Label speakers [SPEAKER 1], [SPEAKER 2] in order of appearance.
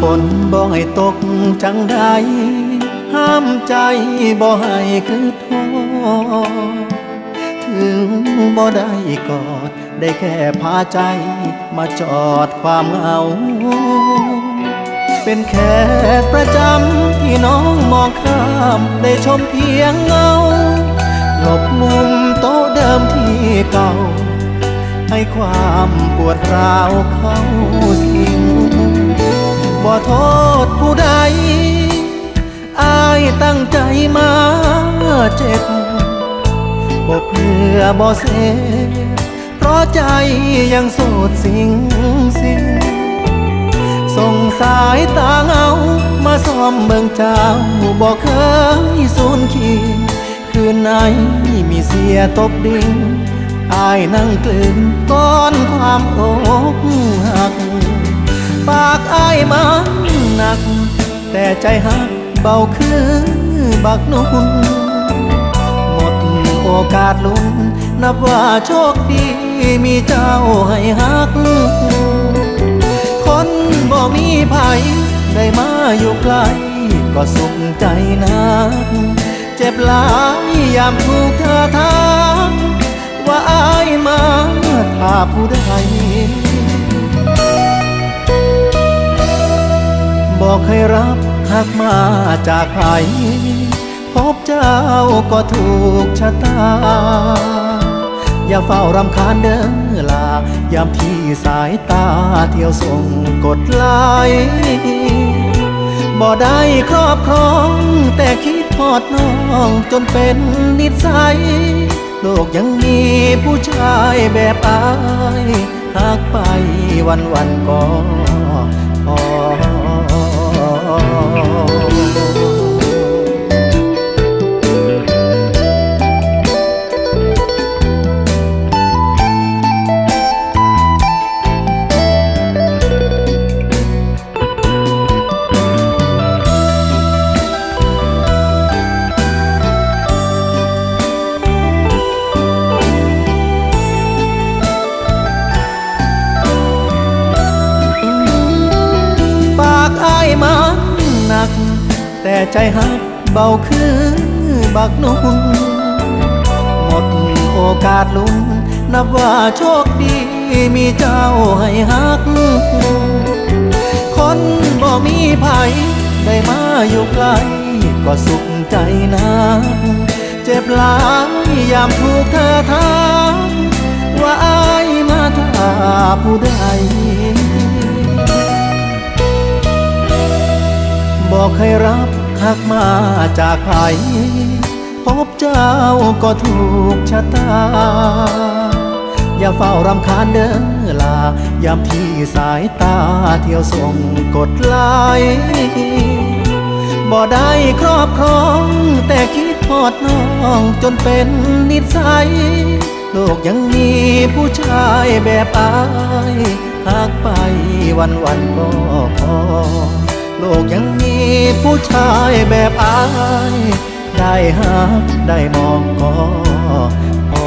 [SPEAKER 1] ฝนบ่ให้ตกจังใดห้ามใจบ่ให้คือท้อถึงบ่ได้กอด ได้แค่พาใจ มาจอดความเหงา เป็นแค่ประจำที่น้องมองข้าม ได้ชมเพียงเงาหลบมุมโต๊ะเดิมที่เก่า ให้ความปวดร้าวเข้าสิง บ่โทษผู้ใด อายตั้งใจมาเจ็บบ่เพื่อบ่เสเพราะใจยังโสดสิงสิงส่งสายตาเงา มาซ้อมเบิ่งเจ้าบ่เคยสูญขีคืนไหนมีเสียตบดิ่งอายนั่งกลืนก้อนความอกหัก มันหนัก แต่ใจหักเบาคือบักนุ่นหมดโอกาสลุ้นนับว่าโชคดีมีเจ้าให้หัก คนบ่มีภัยได้มาอยู่ใกล ก็สุขใจนัก เจ็บหลายยามถูกเธอถามว่าอายมาถ้าผู้ใด อกให้รับหักมาจากไผพบเจ้าก็ถูกชะตา อย่าเฝ้ารำคาญเด้อลายามที่สายตาเที่ยวส่งกดไลบ่ได้ครอบครอง แต่คิดทอดน้องจนเป็นนิสัย โลกยังมีผู้ชายแบบอายหากไปวันวันก็พอากอายมันหนัก แต่ใจหักเบาคือบักนุ่นหมดโอกาสลุ้นนับว่าโชคดีมีเจ้าให้หัก คนบ่มีภัยได้มาอยู่ใกล้ก็สุขใจนักเจ็บหลายยามถูกเธอถามว่าอายมาถ้าผู้ใด ให้รับหักมาจากไผพบเจ้าก็ถูกชะตา อย่าเฝ้ารำคาญเด้อลายามที่สายตาเที่ยวส่งกดไลบ่ได้ครอบครอง แต่คิดทอดน้องจนเป็นนิสัย โลกยังมีผู้ชายแบบอายหากไปวันวันก็พอ โลกยังมีผู้ชายแบบอาย ได้หักได้มองก็พอ